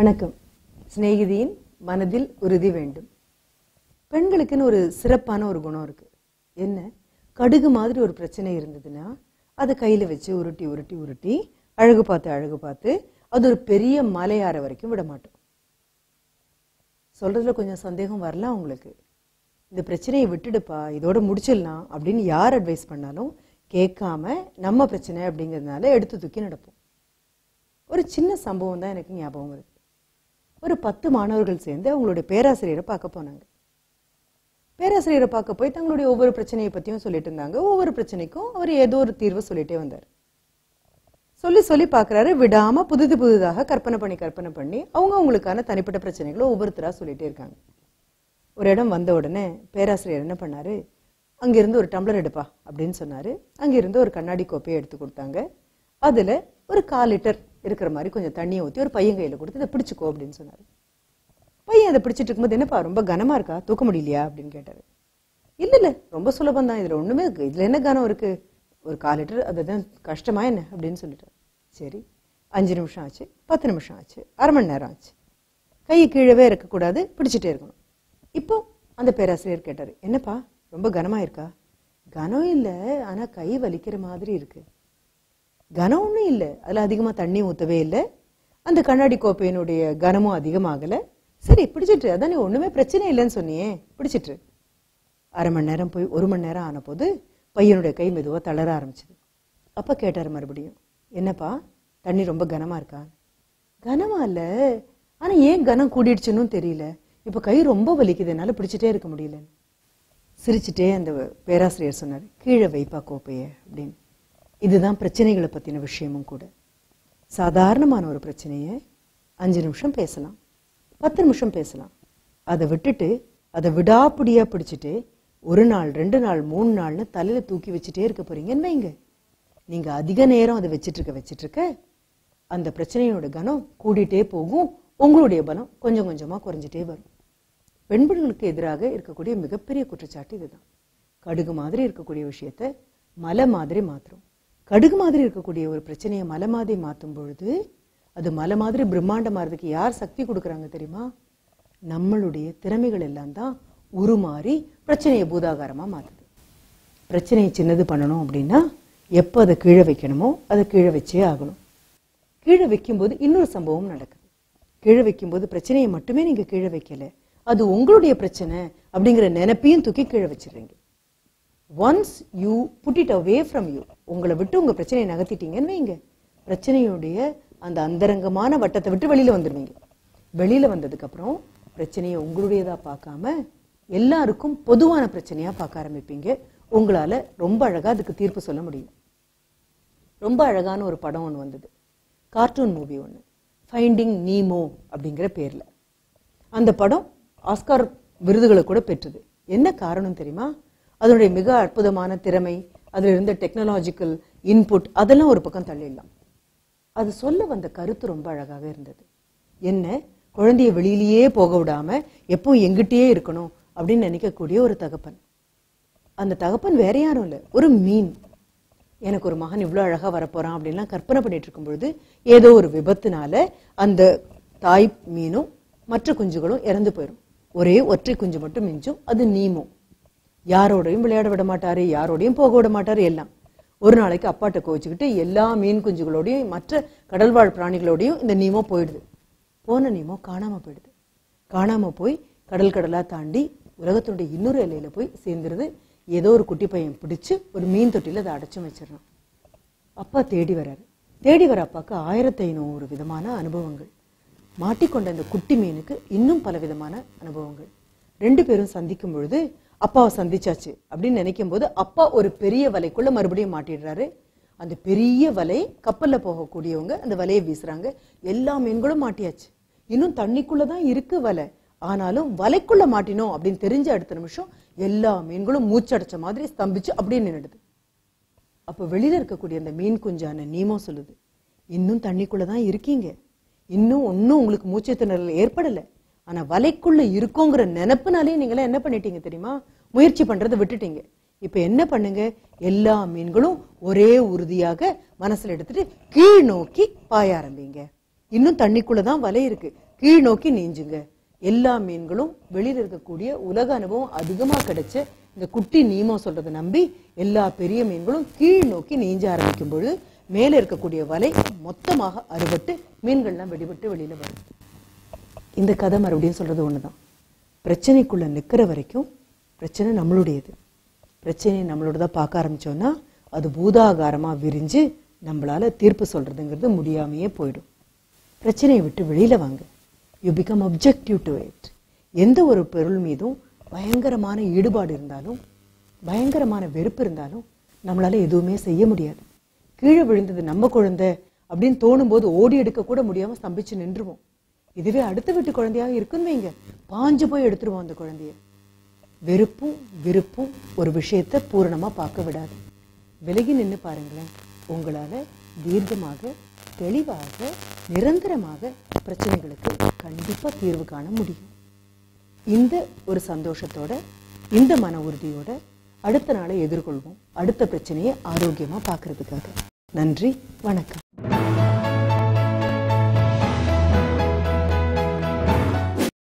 வணக்கம். சிநேகிதியின் மனதில் உறுதி வேண்டும். பெண்களுக்குன்னு ஒரு சிறப்பான ஒரு குணம் இருக்கு. என்ன? கடுகு மாதிரி ஒரு பிரச்சனை இருந்ததுன்னா அதை கையில வச்சு உருட்டி உருட்டி உருட்டி அழகு பார்த்து அழகு பார்த்து அது ஒரு பெரிய மலையாற வரைக்கும் விட மாட்டோம். சொல்றதுல கொஞ்சம் சந்தேகம் வரலாம் உங்களுக்கு? இந்த பிரச்சனையை விட்டுடுப்பா இதோட முடிச்சிடலாம் அப்படின்னு யார் அட்வைஸ் பண்ணாலும் கேட்காம நம்ம பிரச்சனை அப்படிங்கிறதுனால எடுத்து தூக்கி நடப்போம். ஒரு சின்ன சம்பவம் தான் எனக்கு ஞாபகம் இருக்கு ஒரு பத்து மாணவர்கள் சேர்ந்து அவங்களுடைய பேராசிரியரை பார்க்க போனாங்க. பேராசிரியரை பார்க்க போய் தங்களுடைய ஒவ்வொரு பிரச்சனையை பற்றியும் சொல்லிட்டு இருந்தாங்க. ஒவ்வொரு பிரச்சனைக்கும் அவர் ஏதோ ஒரு தீர்வு சொல்லிட்டே வந்தார். சொல்லி சொல்லி பார்க்கறாரு. விடாமல் புதுது புதுதாக கற்பனை பண்ணி கற்பனை பண்ணி அவங்க அவங்களுக்கான தனிப்பட்ட பிரச்சனைகளை ஒவ்வொருத்தராக சொல்லிட்டே இருக்காங்க. ஒரு இடம் வந்த உடனே பேராசிரியர் என்ன பண்ணாரு? அங்கிருந்து ஒரு டம்ளர் எடுப்பா அப்படின்னு சொன்னார். அங்கிருந்து ஒரு கண்ணாடி கோப்பையை எடுத்து கொடுத்தாங்க. அதில் ஒரு கால் லிட்டர் இருக்கிற மாதிரி கொஞ்சம் தண்ணியை ஊற்றி ஒரு பையன் கையில கொடுத்து இதை பிடிச்சிக்கோ அப்படின்னு சொன்னார். பையன் அதை பிடிச்சிட்டு இருக்கும்போது என்னப்பா ரொம்ப கனமா இருக்கா? தூக்க முடியலையா? அப்படின்னு கேட்டாரு. இல்லை இல்ல ரொம்ப சுலபம் தான். இதுல ஒண்ணுமே இருக்கு. இதுல என்ன கனம் இருக்கு? ஒரு கால் லிட்டர் அதுதான் கஷ்டமா என்ன? அப்படின்னு சொல்லிட்டாரு. சரி அஞ்சு நிமிஷம் ஆச்சு பத்து நிமிஷம் ஆச்சு அரை மணி நேரம் ஆச்சு. கையை கீழவே இருக்கக்கூடாது பிடிச்சிட்டே இருக்கணும். இப்போ அந்த பேராசிரியர் கேட்டாரு என்னப்பா ரொம்ப கனமாக இருக்கா? கனம் இல்லை ஆனா கை வலிக்கிற மாதிரி இருக்கு. கனம் ஒன்றும் இல்லை. அதில் அதிகமாக தண்ணி ஊற்றவே இல்லை. அந்த கண்ணாடி கோப்பையினுடைய கனமும் அதிகமாகலை. சரி பிடிச்சிட்டு. அதான் நீ ஒன்றுமே பிரச்சனை இல்லைன்னு சொன்னியே. பிடிச்சிட்டு. அரை மணி நேரம் போய் ஒரு மணி நேரம் ஆன போது பையனுடைய கை மெதுவாக தளர ஆரம்பிச்சது. அப்போ கேட்டார் மறுபடியும் என்னப்பா தண்ணி ரொம்ப கனமா இருக்கா? கனமா இல்லை. ஆனால் ஏன் கனம் கூடிடுச்சுன்னு தெரியல. இப்போ கை ரொம்ப வலிக்குது. என்னால் பிடிச்சிட்டே இருக்க முடியலன்னு. சிரிச்சிட்டே அந்த பேராசிரியர் சொன்னார் கீழே வைப்பா கோப்பையை அப்படின்னு. இதுதான் பிரச்சனைகளை பத்தின விஷயமும் கூட. சாதாரணமான ஒரு பிரச்சனையை அஞ்சு நிமிஷம் பேசலாம் பத்து நிமிஷம் பேசலாம். அதை விட்டுட்டு அதை விடாப்பிடியாக பிடிச்சிட்டு ஒரு நாள் ரெண்டு நாள் மூணு நாள்னு தலையில் தூக்கி வச்சுட்டே இருக்க போறீங்கன்னு வைங்க நீங்க அதிக நேரம் அதை வச்சிட்ருக்க இருக்க இருக்க அந்த பிரச்சனையோட கனம் கூடிட்டே போகும். உங்களுடைய பலம் கொஞ்சம் கொஞ்சமா குறைஞ்சிட்டே வரும். பெண்பெண்களுக்கு எதிராக இருக்கக்கூடிய மிகப்பெரிய குற்றச்சாட்டு இதுதான். கடுகு மாதிரி இருக்கக்கூடிய விஷயத்த மலை மாதிரி மாத்துறோம். கடுகு மாதிரி இருக்கக்கூடிய ஒரு பிரச்சனையை மலை மாதிரி மாற்றும் பொழுது அது மலை மாதிரி பிரம்மாண்டமாறதுக்கு யார் சக்தி கொடுக்குறாங்க தெரியுமா? நம்மளுடைய திறமைகள் எல்லாம் தான் உருமாறி பிரச்சனையை பூதாகாரமாக மாற்றுது பிரச்சனையை சின்னது பண்ணணும் அப்படின்னா எப்போ அதை கீழே வைக்கணுமோ அதை கீழே வச்சே ஆகணும். கீழே வைக்கும்போது இன்னொரு சம்பவம் நடக்குது. கீழே வைக்கும்போது பிரச்சனையை மட்டுமே நீங்கள் கீழே வைக்கல. அது உங்களுடைய பிரச்சனை அப்படிங்கிற நினைப்பையும் தூக்கி கீழே வச்சிடுறீங்க. Once you put it away from you உங்களை விட்டு உங்கள் பிரச்சனையை நகர்த்திட்டீங்கன்னு வைங்க. பிரச்சனையுடைய அந்த அந்தரங்கமான வட்டத்தை விட்டு வெளியில் வந்துடுவீங்க. வெளியில் வந்ததுக்கப்புறம் பிரச்சனையை உங்களுடையதாக பார்க்காம எல்லாருக்கும் பொதுவான பிரச்சனையாக பார்க்க ஆரம்பிப்பீங்க. உங்களால் ரொம்ப அழகாக அதுக்கு தீர்ப்பு சொல்ல முடியும். ரொம்ப அழகான ஒரு படம் ஒன்று வந்தது. கார்ட்டூன் மூவி ஒன்று ஃபைண்டிங் நீமோ அப்படிங்கிற பேரில். அந்த படம் ஆஸ்கார் விருதுகளை கூட பெற்றது. என்ன காரணம் தெரியுமா? அதனுடைய மிக அற்புதமான திறமை அதில் இருந்த டெக்னாலஜிக்கல் இன்புட் அதெல்லாம் ஒரு பக்கம் தள்ளிடலாம். அது சொல்ல வந்த கருத்து ரொம்ப அழகாக இருந்தது. என்ன? குழந்தைய வெளியிலேயே போக விடாம எப்போ எங்கிட்டயே இருக்கணும் அப்படின்னு நினைக்கக்கூடிய ஒரு தகப்பன். அந்த தகப்பன் வேற யாரும் இல்லை. ஒரு மீன். எனக்கு ஒரு மகன் இவ்வளோ அழகாக வரப்போகிறான் அப்படின்லாம் கற்பனை பண்ணிட்டு இருக்கும்பொழுது ஏதோ ஒரு விபத்துனால அந்த தாய் மீனும் மற்ற குஞ்சுகளும் இறந்து போயிடும் ஒரே ஒற்றை குஞ்சு மட்டும் மிஞ்சும் அது நீமும். யாரோடையும் விளையாட விட மாட்டாரு யாரோடையும் போக விட மாட்டாரு எல்லாம். ஒரு நாளைக்கு அப்பாட்ட கோவிச்சுக்கிட்டு எல்லா மீன் குஞ்சுகளோடையும் மற்ற கடல்வாழ் பிராணிகளோடையும் இந்த நீமோ போயிடுது. போன நீமோ காணாம போயிடுது. காணாம போய் கடல் கடலா தாண்டி உலகத்தினுடைய இன்னொரு எல்லையில போய் சேர்ந்துருது. ஏதோ ஒரு குட்டி பையன் பிடிச்சு ஒரு மீன் தொட்டியில் அதை அடைச்சு வச்சிடறான். அப்பா தேடி வராரு. தேடி வர அப்பாவுக்கு ஆயிரத்தி ஐநூறு விதமான அனுபவங்கள். மாட்டிக்கொண்ட இந்த குட்டி மீனுக்கு இன்னும் பல விதமான அனுபவங்கள். ரெண்டு பேரும் சந்திக்கும் பொழுது அப்பாவை சந்திச்சாச்சு. அப்படின்னு நினைக்கும் போது அப்பா ஒரு பெரிய வலைக்குள்ள மறுபடியும் மாட்டிடுறாரு. அந்த பெரிய வலை கப்பல்ல போகக்கூடியவங்க அந்த வலையை வீசுறாங்க. எல்லா மீன்களும் மாட்டியாச்சு. இன்னும் தண்ணிக்குள்ளே தான் இருக்கு வலை. ஆனாலும் வலைக்குள்ள மாட்டினோம் அப்படின்னு தெரிஞ்ச அடுத்த நிமிஷம் எல்லா மீன்களும் மூச்சடைச்ச மாதிரி ஸ்தம்பிச்சு அப்படியே நின்னுடுது. அப்போ வெளியில இருக்கக்கூடிய அந்த மீன் குஞ்சான நீமோ சொல்லுது இன்னும் தண்ணிக்குள்ளே தான் இருக்கீங்க. இன்னும் ஒன்றும் உங்களுக்கு மூச்சு திணறல் ஏற்படலை. ஆனா வலைக்குள்ள இருக்கோங்கிற நினப்புனாலே நீங்களாம் என்ன பண்ணிட்டீங்க தெரியுமா? முயற்சி பண்றதை விட்டுட்டீங்க. இப்ப என்ன பண்ணுங்க? எல்லா மீன்களும் ஒரே உறுதியாக மனசுல எடுத்துட்டு கீழ் நோக்கி பாய ஆரம்பிங்க. இன்னும் தண்ணிக்குள்ளதான் வலை இருக்கு. கீழ் நோக்கி நீஞ்சுங்க. எல்லா மீன்களும் வெளியில இருக்கக்கூடிய உலக அனுபவம் அதிகமா கிடைச்ச இந்த குட்டி நீமோ சொல்றதை நம்பி எல்லா பெரிய மீன்களும் கீழ் நோக்கி நீஞ்ச ஆரம்பிக்கும் பொழுது மேல இருக்கக்கூடிய வலை மொத்தமாக அறுபட்டு மீன்கள்லாம் வெடிபட்டு வெளியில வரும் இந்த கதை மறுபடியும் சொல்றது தான் பிரச்சனைக்குள்ள நிற்கிற வரைக்கும் பிரச்சனை நம்மளுடையது. பிரச்சனையை நம்மளோட தான் பார்க்க ஆரம்பித்தோன்னா அது பூதாகாரமா விரிஞ்சு நம்மளால தீர்ப்பு சொல்றதுங்கிறது முடியாமையே போயிடும். பிரச்சனையை விட்டு வெளியில வாங்க. You become objective to it எந்த ஒரு பொருள் மீதும் பயங்கரமான ஈடுபாடு இருந்தாலும் பயங்கரமான வெறுப்பு இருந்தாலும் நம்மளால எதுவுமே செய்ய முடியாது. கீழே விழுந்தது நம்ம குழந்தை அப்படின்னு தோணும்போது ஓடி எடுக்க கூட முடியாமல் ஸ்தம்பிச்சு நின்றுவோம். இதுவே அடுத்த வீட்டு குழந்தையாக இருக்குன்னு வைங்க. பாஞ்சு போய் எடுத்துருவோம் அந்த குழந்தைய. வெறுப்பும் விருப்பும் ஒரு விஷயத்தை பூரணமா பார்க்க விடாது. விலகி நின்னு பாருங்களேன். உங்களால தீர்க்கமாக தெளிவாக நிரந்தரமாக பிரச்சனைகளுக்கு கண்டிப்பா தீர்வு காண முடியும். இந்த ஒரு சந்தோஷத்தோட இந்த மன உறுதியோட அடுத்த நாளை எதிர்கொள்வோம். அடுத்த பிரச்சனையை ஆரோக்கியமா பார்க்கறதுக்காக. நன்றி வணக்கம்.